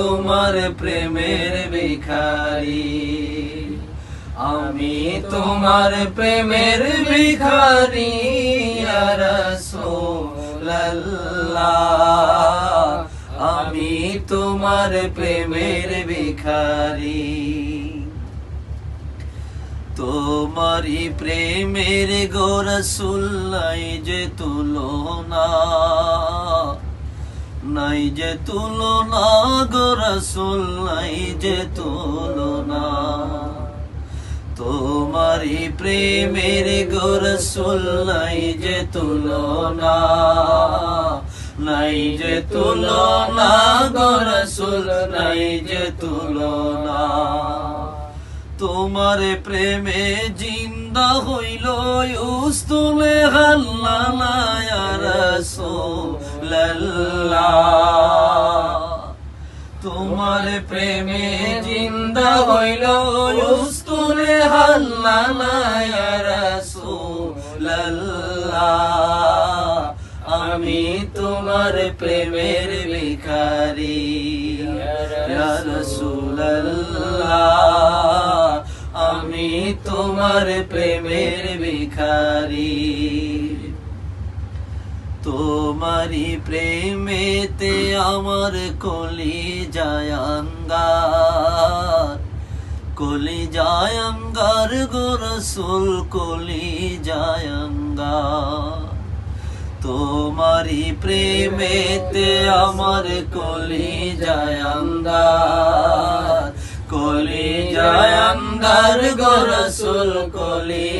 তোমার প্রেমের ভিখারি। আমি তোমার প্রেমের ভিখারি আমি তোমার প্রেমের ভিখারি। তোমারি প্রেমের গোরসুল নাই যে তুলনা। নাই যে তুলনা গোরসুল নাই যে তুলনা। তোমারি প্রেমের গোরসুল নাই যে তুলনা। নাই যে তুলনা গোরসুল নাই যে তুলনা। তোমার প্রেমে জিন্দা হইল উস্তুলে হাল্লাল্লাহ তোমার প্রেমে জিন্দা হইল উস্তুলে হাল্লাল্লাহ আমি তোমার প্রেমের ভিখারি, ইয়া রাসূলুল্লাহ। আমি তোমার প্রেমের ভিখারি। তোমারি প্রেমেতে আমার কলি জায়াঙ্গার কলি জায়াঙ্গার গোরসুল কলি জায়াঙ্গার তোমারি প্রেমেতে আমার কলি জায়াঙ্গার কলি জায়াঙ্গার গোরসুল কলি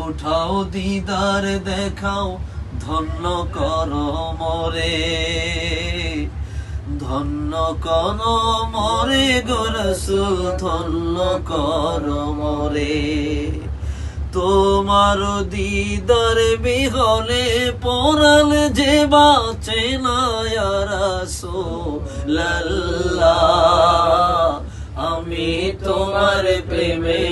উঠাও, দিদার দেখাও, ধন্য কর মরে। ধন্য কর মরে, গোরসুল ধন্য কর মরে। তোমার দিদার বিহলে পরাল যে বাঁচে না ইয়া রাসূলুল্লাহ আমি তোমার প্রেমে